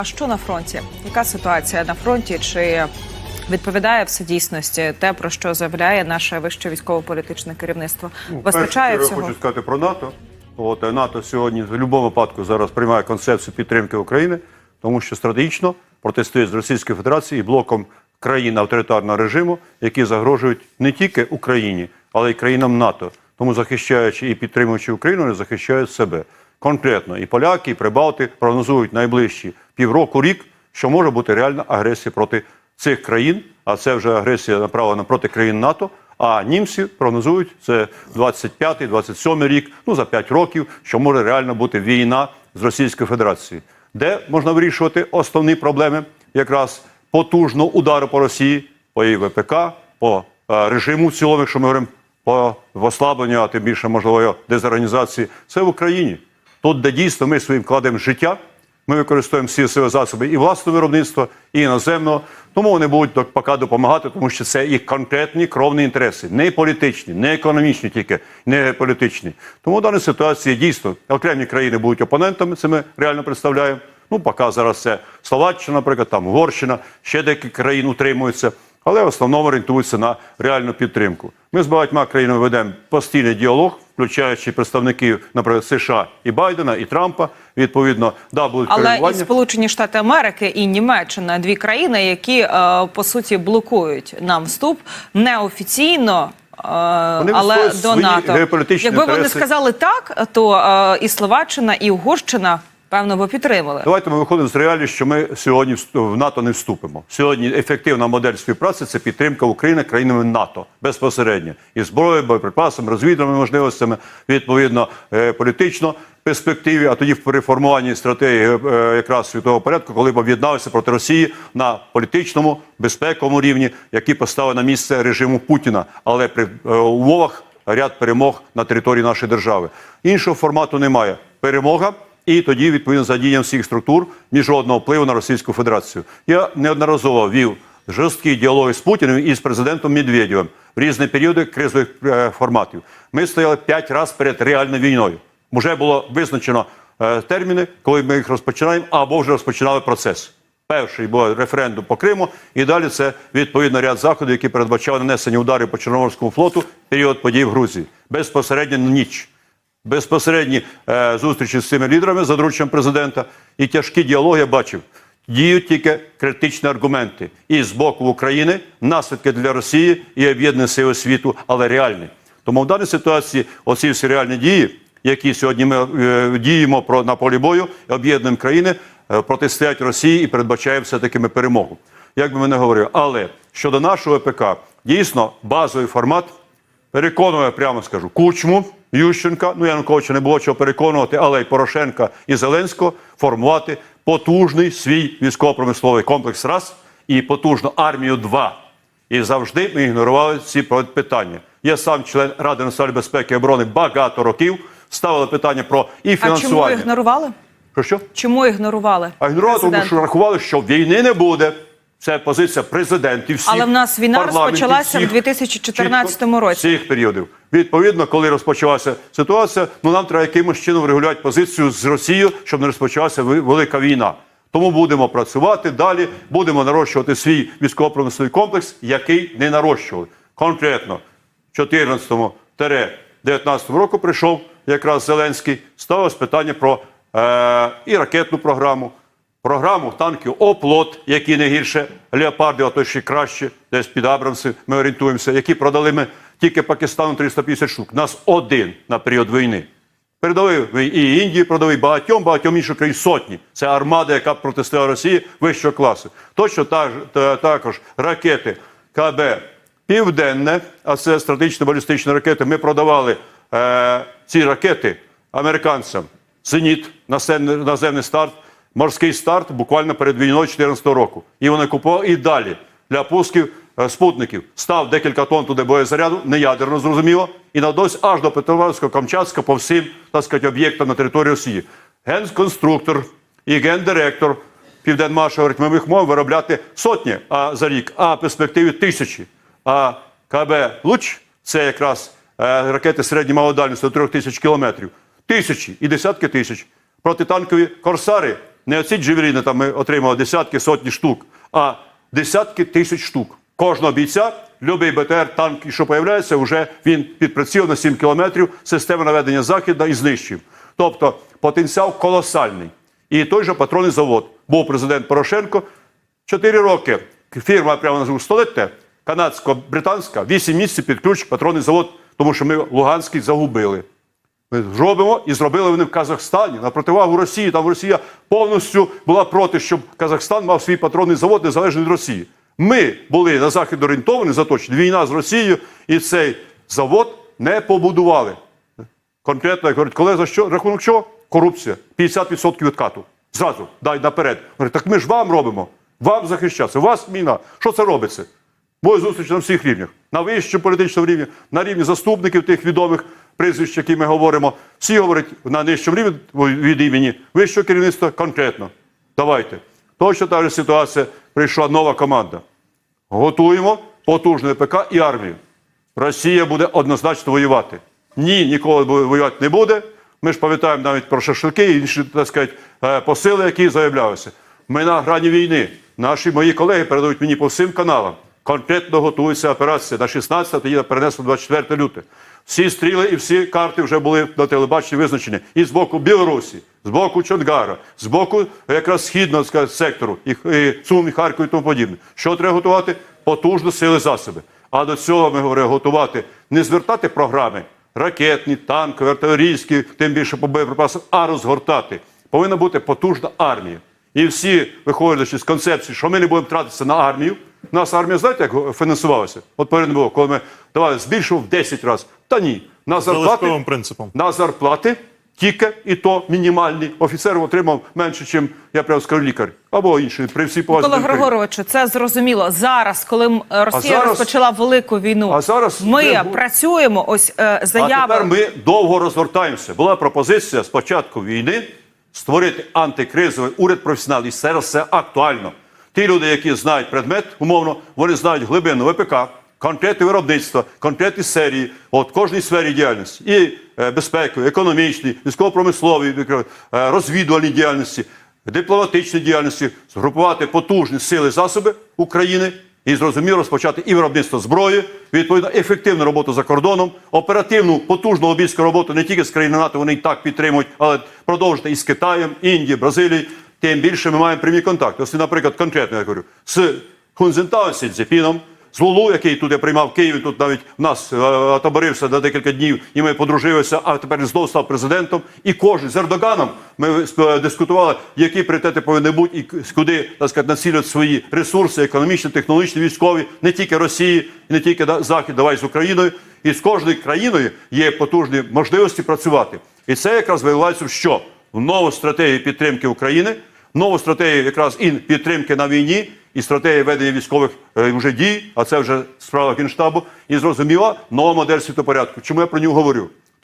А що на фронті? Яка ситуація на фронті? Чи відповідає все дійсності те, про що заявляє наше вище військово-політичне керівництво? Вистачає Перше, всього? Я хочу сказати про НАТО. От е, НАТО сьогодні в будь-якому випадку зараз приймає концепцію підтримки України, тому що стратегічно протистоїть з Російською Федерацією і блоком країн авторитарного режиму, які загрожують не тільки Україні, але й країнам НАТО. Тому захищаючи і підтримуючи Україну, вони захищають себе. Конкретно. І поляки, і прибалти прогнозують найближчі півроку рік, що може бути реальна агресія проти цих країн, а це вже агресія направлена проти країн НАТО. А німці прогнозують це 25-27 рік, ну за 5 років, що може реально бути війна з Російською Федерацією, де можна вирішувати основні проблеми, якраз потужно удару по Росії, по її ВПК, по е, режиму в цілому, якщо ми говоримо по ослабленню, а тим більше можливо дезорганізації, це в Україні. Тут, де дійсно ми своїм вкладаємо життя, ми використовуємо всі сили засоби і власного виробництва, і іноземного. Тому вони будуть поки допомагати, тому що це їх конкретні кровні інтереси, не політичні, не економічні, тільки не політичні. Тому в даній ситуації дійсно окремі країни будуть опонентами. Це ми реально представляємо. Ну, поки зараз це Словаччина, наприклад, там Угорщина, ще деякі країни утримуються, але в основному орієнтуються на реальну підтримку. Ми з багатьма країнами ведемо постійний діалог, включаючи представників, наприклад, США і Байдена, і Трампа. Відповідно, да, будуть Але і. Сполучені Штати Америки і Німеччина дві країни, які е, по суті блокують нам вступ неофіційно. е, Вони але до НАТО, якби вони сказали так, то е, і Словаччина, і Угорщина певно би підтримали. Давайте ми виходимо з реалії, що ми сьогодні в НАТО не вступимо. Сьогодні ефективна модель співпраці це підтримка України країнами НАТО безпосередньо і зброєю, боєприпасами, розвідувальними можливостями, відповідно е, політично перспективі, а тоді в переформуванні стратегії е, якраз світового порядку, коли б об'єдналися проти Росії на політичному безпековому рівні, які поставили на місце режиму Путіна, але при е, умовах ряд перемог на території нашої держави. Іншого формату немає. Перемога. І тоді, відповідно, за задіянням всіх структур міжнародного впливу на Російську Федерацію. Я неодноразово вів жорсткі діалоги з Путіним і з президентом Медведєвим в різні періоди кризових е, форматів. Ми стояли п'ять разів перед реальною війною. Вже було визначено е, терміни, коли ми їх розпочинаємо, або вже розпочинали процес. Перший був референдум по Криму, і далі це відповідно ряд заходів, які передбачали нанесення ударів по Чорноморському флоту в період подій в Грузії безпосередньо на ніч безпосередні е, зустрічі з цими лідерами за дорученням президента і тяжкі діалоги я бачив. Діють тільки критичні аргументи і з боку України, наслідки для Росії і об'єднаних сил світу, але реальні. Тому в даній ситуації оці всі реальні дії, які сьогодні ми е, діємо про на полі бою, об'єднуємо країни, е, протистоять Росії і передбачаємо все таки ми перемогу. Як би ми не говорили, але щодо нашого ВПК, дійсно базовий формат переконує, прямо скажу, Кучму, Ющенка, ну Януковича не було чого переконувати, але й Порошенка і Зеленського формувати потужний свій військово-промисловий комплекс раз і потужну армію два. І завжди ми ігнорували ці питання. Я сам член Ради національної безпеки і оборони багато років. Ставили питання про і А чому фінансування. ігнорували? Що що? Чому ігнорували? А ігнорували, тому що рахували, що війни не буде. Це позиція президентів всіх Але в нас війна розпочалася в всіх, 2014 чітко році. Всіх періодів. Відповідно, коли розпочалася ситуація, ну нам треба якимось чином врегулювати позицію з Росією, щоб не розпочалася велика війна. Тому будемо працювати далі, будемо нарощувати свій військово-промисловий комплекс, який не нарощували. Конкретно в 14-19 року прийшов якраз Зеленський, ставилось питання про е, і ракетну програму, програму танків Оплот, які не гірше леопарди, а то ще краще, десь під Абрамси ми орієнтуємося, які продали ми тільки Пакистану 350 штук. Нас один на період війни. Передали і Індії, продали багатьом, багатьом інших країн сотні. Це армада, яка протистояла Росії вищого класу. Точно та, та- також ракети КБ Південне, а це стратегічно балістичні ракети. Ми продавали е, ці ракети американцям. Зеніт, наземний старт, морський старт буквально перед війною 2014 року. І вони купували і далі для пусків е, спутників. Став декілька тонн туди боєзаряду, не ядерно зрозуміло, і надось аж до Петровського Камчатська по всім так сказати, об'єктам на території Росії. Генконструктор і гендиректор Південмаша говорить, ми їх можемо виробляти сотні а, за рік, а в перспективі тисячі. А КБ Луч це якраз е, ракети середньої малої дальності до 3 тисяч кілометрів. Тисячі і десятки тисяч. Протитанкові корсари не оці джевеліни, там ми отримали десятки, сотні штук, а десятки тисяч штук. Кожного бійця, любий БТР, танк, що появляється, вже він під приціл на 7 кілометрів, система наведення західна і знищив. Тобто потенціал колосальний. І той же патронний завод. Був президент Порошенко. Чотири роки фірма прямо назву столетте, канадсько-британська, вісім місяців під ключ патронний завод, тому що ми Луганський загубили. Ми зробимо і зробили вони в Казахстані на противагу Росії. Там Росія повністю була проти, щоб Казахстан мав свій патронний завод незалежний від Росії. Ми були на захід орієнтовані, заточені війна з Росією, і цей завод не побудували. Конкретно як говорять, коли за що рахунок чого? Корупція. 50% відкату. Зразу дай наперед. Говорять, так ми ж вам робимо, вам захищатися. У вас війна. Що це робиться? Були зустрічі на всіх рівнях, на вищому політичному рівні, на рівні заступників тих відомих прізвищ, які ми говоримо. Всі говорять на нижчому рівні від імені вищого керівництва конкретно. Давайте. Точно та ж ситуація прийшла нова команда. Готуємо потужний ПК і армію. Росія буде однозначно воювати. Ні, ніколи воювати не буде. Ми ж пам'ятаємо навіть про шашлики і інші, так сказати, е, посили, які заявлялися. Ми на грані війни. Наші мої колеги передають мені по всім каналам. Конкретно готується операція на 16, тоді перенесли 24 люте. Всі стріли і всі карти вже були на телебаченні визначені. І з боку Білорусі, з боку Чонгара, з боку якраз східного сказати, сектору, і, і Сум, і Харків і тому подібне. Що треба готувати? Потужно сили засоби. А до цього ми говоримо готувати, не звертати програми ракетні, танкові, артилерійські, тим більше по боєприпасам, а розгортати. Повинна бути потужна армія. І всі, виходячи з концепції, що ми не будемо тратитися на армію. У нас армія, знаєте, як фінансувалася? От перед було, коли ми давали збільшував в 10 разів. Та ні, на зарплати, принципом. на зарплати тільки і то мінімальні. Офіцер отримав менше, ніж я прямо скажу лікар. Або інший, при всій повазі. Микола. Григоровичу, це зрозуміло. Зараз, коли Росія зараз- розпочала велику війну, А зараз ми ми- працюємо. Ось е, А тепер ми довго розгортаємося. Була пропозиція з початку війни створити антикризовий уряд професіоналів. І зараз це актуально. Ті люди, які знають предмет, умовно, вони знають глибину ВПК, конкретне виробництво, конкретні серії, от кожній сфері діяльності. І е, безпекової, економічній, військово-промисловій, е, розвідувальній діяльності, дипломатичній діяльності, згрупувати потужні сили засоби України і зрозуміло розпочати і виробництво зброї, відповідно, ефективну роботу за кордоном, оперативну потужну лобійську роботу не тільки з країн НАТО, вони і так підтримують, але продовжити і з Китаєм, Індією, Бразилією. Тим більше ми маємо прямі контакти. Ось, наприклад, конкретно я говорю, з Хунзентао, з з Лулу, який тут я приймав в Києві, тут навіть в нас е, отоборився на декілька днів, і ми подружилися, а тепер знову став президентом. І кожен з Ердоганом ми е, дискутували, які пріоритети повинні бути і куди так сказати, націлювати свої ресурси, економічні, технологічні, військові, не тільки Росії, не тільки Захід, давай з Україною. І з кожною країною є потужні можливості працювати. І це якраз виявляється що? В нову стратегію підтримки України, нову стратегію якраз і підтримки на війні, і стратегія ведення військових е, вже дій, а це вже справа Генштабу, і зрозуміла нова модель світопорядку. Чому я про нього говорю?